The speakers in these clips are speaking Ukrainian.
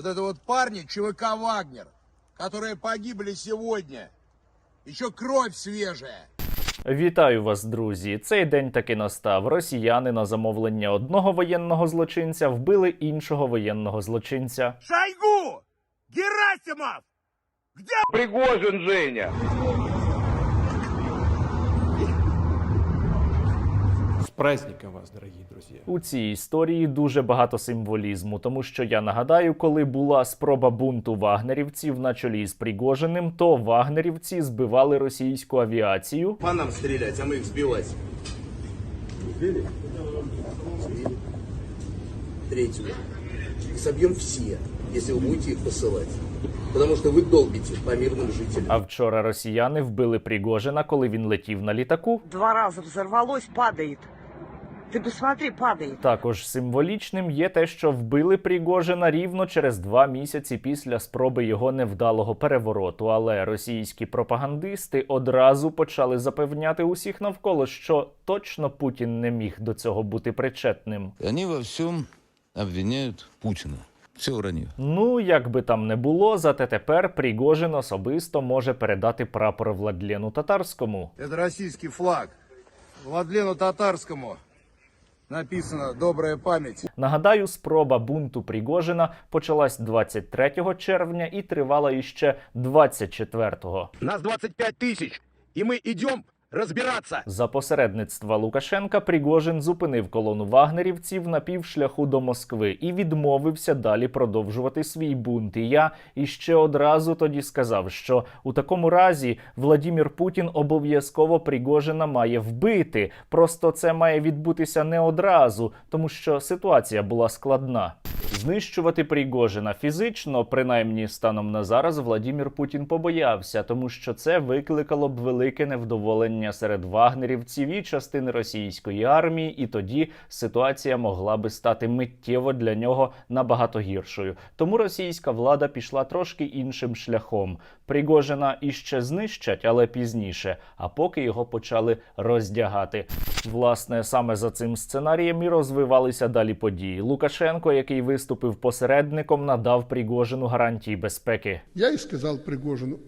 вот это вот парни ЧВК «Вагнер», которые погибли сегодня. Еще кровь свежая. Вітаю вас, друзі! Цей день таки настав. Росіяни на замовлення одного воєнного злочинця вбили іншого воєнного злочинця. Шойгу! Герасимов! Пригожин Женя. С праздником вас, дорогие друзья! У цій історії дуже багато символізму, тому що я нагадаю, коли була спроба бунту вагнерівців на чолі з Пригожиним, то вагнерівці збивали російську авіацію. По нам стрелять, а мы их сбивать. Сбили? Сбили. Третьего. Собьем все, если вы будете их посылать. Потому что вы долбите по мирным жителям. А вчора росіяни вбили Пригожина, коли він летів на літаку. Два раза взорвалось, падает. Ты посмотри, падает. Також символічним є те, що вбили Пригожина рівно через два місяці після спроби його невдалого перевороту. Але російські пропагандисти одразу почали запевняти усіх навколо, що точно Путін не міг до цього бути причетним. Они во всем обвиняют Путина. Все. Ну, як би там не було, зате тепер Пригожин особисто може передати прапор Владлену Татарському. Это российский флаг. Владлену Татарскому написано «Добрая память». Нагадаю, спроба бунту Пригожина почалась 23 червня і тривала іще 24-го. Нас 25 тисяч, і ми идем разбираться. За посередництва Лукашенка Пригожин зупинив колону вагнерівців на півшляху до Москви і відмовився далі продовжувати свій бунт. І я іще одразу тоді сказав, що у такому разі Владімір Путін обов'язково Пригожина має вбити. Просто це має відбутися не одразу, тому що ситуація була складна. Знищувати Пригожина фізично, принаймні станом на зараз, Владімір Путін побоявся, тому що це викликало б велике невдоволення серед вагнерівців і частини російської армії, і тоді ситуація могла би стати миттєво для нього набагато гіршою. Тому російська влада пішла трошки іншим шляхом. Пригожина іще знищать, але пізніше, а поки його почали роздягати. Власне, саме за цим сценарієм і розвивалися далі події. Лукашенко, який виступив посередником, надав Пригожину гарантії безпеки. Я і сказав Пригожину,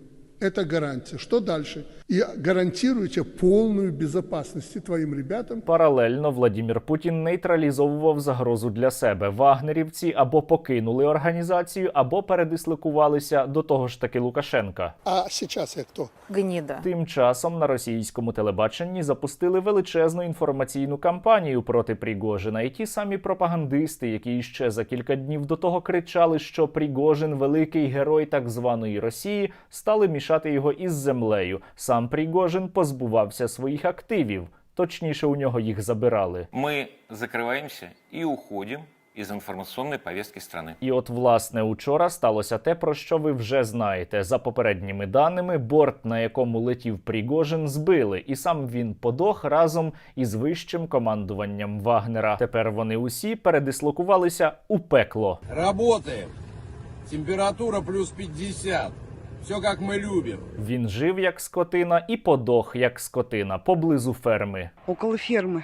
это гарантия. Что дальше? И гарантируете полную безопасность твоим ребятам, Паралельно Владімір Путін нейтралізовував загрозу для себе. Вагнерівці або покинули організацію, або передислокувалися до того ж таки Лукашенка. а сейчас я кто? Гнида. Тим часом на російському телебаченні запустили величезну інформаційну кампанію проти Пригожина. І ті самі пропагандисти, які ще за кілька днів до того кричали, що Пригожин великий герой так званої Росії, стали мішати його із землею. Сам Пригожин позбувався своїх активів. Точніше, у нього їх забирали. мы закрываемся и уходим из информационной повестки страны. І от, власне, учора сталося те, про що ви вже знаєте. За попередніми даними, борт, на якому летів Пригожин, збили, і сам він подох разом із вищим командуванням Вагнера. Тепер вони усі передислокувалися у пекло. Работаем. Температура плюс 50. Все как мы любим. Він жив як скотина і подох як скотина поблизу ферми. Около фермы.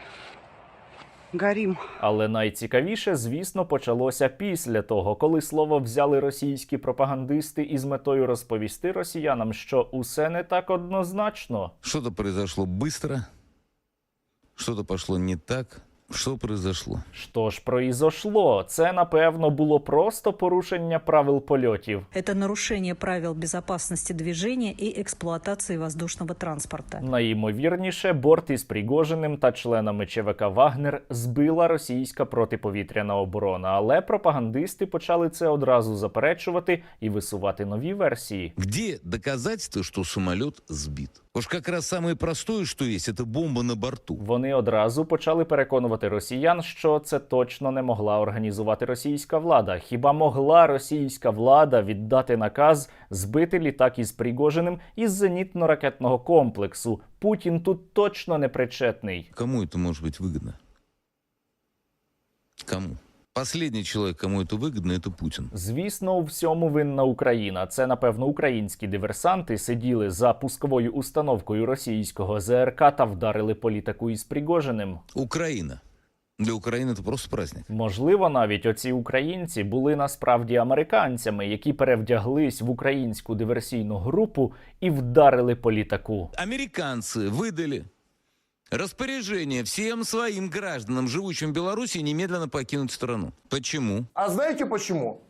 Горим. Але найцікавіше, звісно, почалося після того, коли слово взяли російські пропагандисти із метою розповісти росіянам, що усе не так однозначно. Что-то произошло быстро, что-то пошло не так. Что произошло? Що ж произошло? Це напевно було просто порушення правил польотів. Это нарушение правил безопасности движения и эксплуатации воздушного транспорта. Найімовірніше, борт із Пригожиним та членами ЧВК Вагнер збила російська протиповітряна оборона, але пропагандисти почали це одразу заперечувати і висувати нові версії. Где доказательства, что самолет сбит? Уж как раз самое простое, что есть, это бомба на борту. Вони одразу почали переконувати росіян, що це точно не могла організувати російська влада. Хіба могла російська влада віддати наказ збити літак із Пригожиним із зенітно-ракетного комплексу? Путін тут точно не причетний. Кому это может быть выгодно? Кому? Последний человек, кому это выгодно, это Путин. Звісно, у всьому винна Україна. Це напевно українські диверсанти сиділи за пусковою установкою російського ЗРК та вдарили політику із Пригожиним. Украина Для Украины это просто праздник. Можливо, навіть оці українці були насправді американцями, які перевдяглись в українську диверсійну групу і вдарили по літаку. Американцы выдали распоряжение всем своим гражданам, живущим в Беларуси, немедленно покинуть страну. Почему? А знаете почему?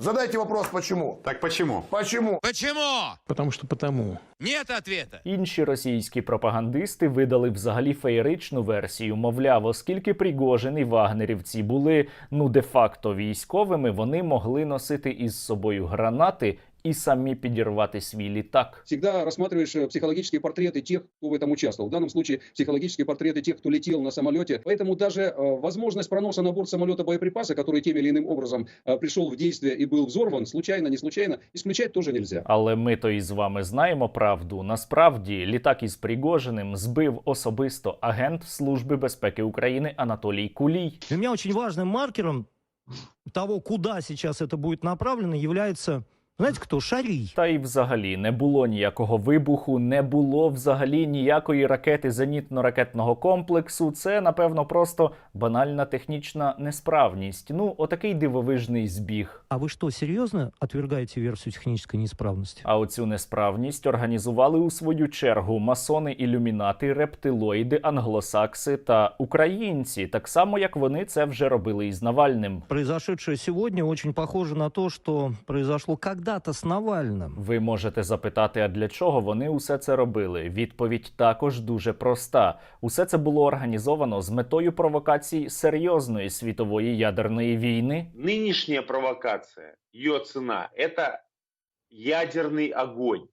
Задайте вопрос, почему? Так почему? Почему? Почему? Потому что потому. Нет ответа. Інші російські пропагандисти видали взагалі феєричну версію. Мовляв, оскільки Пригожин і вагнерівці були ну де-факто військовими, вони могли носити із собою гранати і самі підірвати свій літак. всегда рассматриваешь э, психологические портреты тех, кто в этом участвовал. В данном случае психологические портреты тех, кто летел на самолете. Поэтому даже э, возможность проноса на борт самолета боеприпаса, который тем или иным образом э, пришел в действие и был взорван, случайно, не случайно, исключать тоже нельзя. Але ми то і з вами знаємо правду. Насправді літак із Пригожиним збив особисто агент Служби безпеки України Анатолій Кулій. Для меня очень важным маркером того, куда сейчас это будет направлено, является, знаете кто, Шарий. Та й взагалі не було ніякого вибуху, не було взагалі ніякої ракети зенітно-ракетного комплексу. Це напевно просто банальна технічна несправність. Ну, отакий дивовижний збіг. А вы что, серьезно отвергаете версию технической неисправности? А оцю несправність організували у свою чергу масони, ілюмінати, рептилоїди, англосакси та українці, так само як вони це вже робили із Навальним. Произошедшее сегодня очень похоже на то, что произошло когда-то с Навальным. Ви можете запитати, а для чого вони усе це робили? Відповідь також дуже проста: усе це було організовано з метою провокації серйозної світової ядерної війни. Нынешняя провокация, ее цена – это ядерный огонь.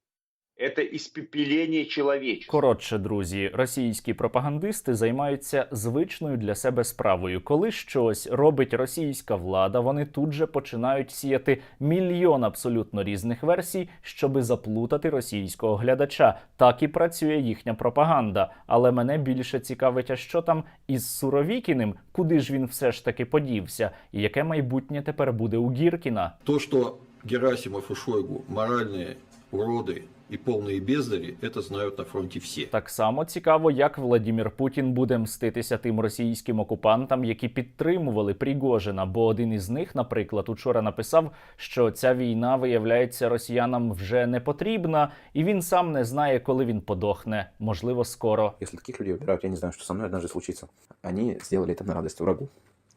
Это испепеление человечества. Коротше, друзі, російські пропагандисти займаються звичною для себе справою. Коли щось робить російська влада, вони тут же починають сіяти мільйон абсолютно різних версій, щоби заплутати російського глядача. Так і працює їхня пропаганда. Але мене більше цікавить, а що там із Суровікіним, куди ж він все ж таки подівся, і яке майбутнє тепер буде у Гіркіна. То, что Герасимов и Шойгу моральные уроды и полные бездари, это знают на фронте все. Так само цікаво, як Владімір Путін буде мститися тим російським окупантам, які підтримували Пригожина. Бо один із них, наприклад, учора написав, що ця війна виявляється росіянам вже не потрібна, і він сам не знає, коли він подохне. Можливо, скоро. Если таких людей выбирают, я не знаю, что со мной однажды случится. Они сделали это на радость врагу.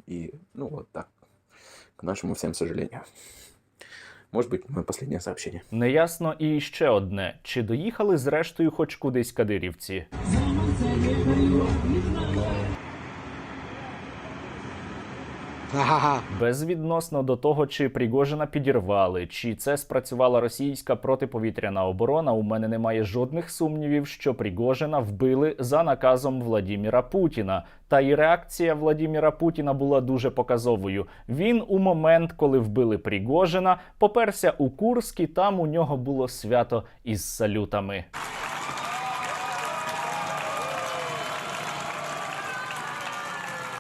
И, ну, вот так. К нашему всем сожалению. Может быть, мое последнее сообщение. Неясно і ще одне: чи доїхали зрештою хоч кудись кадирівці? Безвідносно до того, чи Пригожина підірвали, чи це спрацювала російська протиповітряна оборона, у мене немає жодних сумнівів, що Пригожина вбили за наказом Владіміра Путіна. Та і реакція Владіміра Путіна була дуже показовою. Він у момент, коли вбили Пригожина, поперся у Курськ, і там у нього було свято із салютами.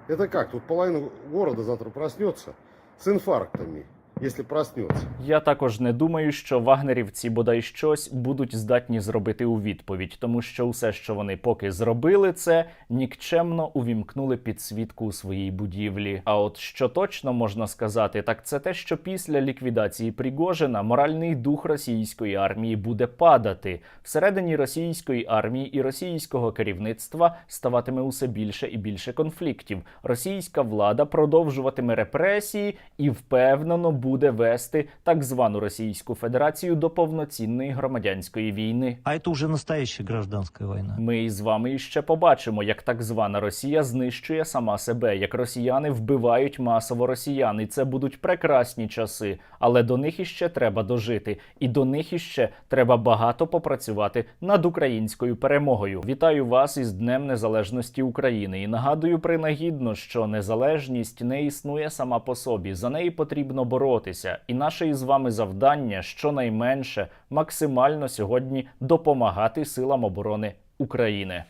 Это как? Тут половина города завтра проснется с инфарктами, если проснется. Я також не думаю, що вагнерівці бодай щось будуть здатні зробити у відповідь, тому що усе, що вони поки зробили, це нікчемно увімкнули підсвітку у своїй будівлі. А от що точно можна сказати, так це те, що після ліквідації Пригожина моральний дух російської армії буде падати. Всередині російської армії і російського керівництва ставатиме усе більше і більше конфліктів. Російська влада продовжуватиме репресії і впевнено буде вести так звану Російську Федерацію до повноцінної громадянської війни. А это уже настоящая гражданская война. Ми із вами іще побачимо, як так звана Росія знищує сама себе, як росіяни вбивають масово росіян. І це будуть прекрасні часи, але до них іще треба дожити, і до них іще треба багато попрацювати над українською перемогою. Вітаю вас із Днем Незалежності України і нагадую принагідно, що незалежність не існує сама по собі. За неї потрібно боротися. І наше із вами завдання щонайменше максимально сьогодні допомагати силам оборони України.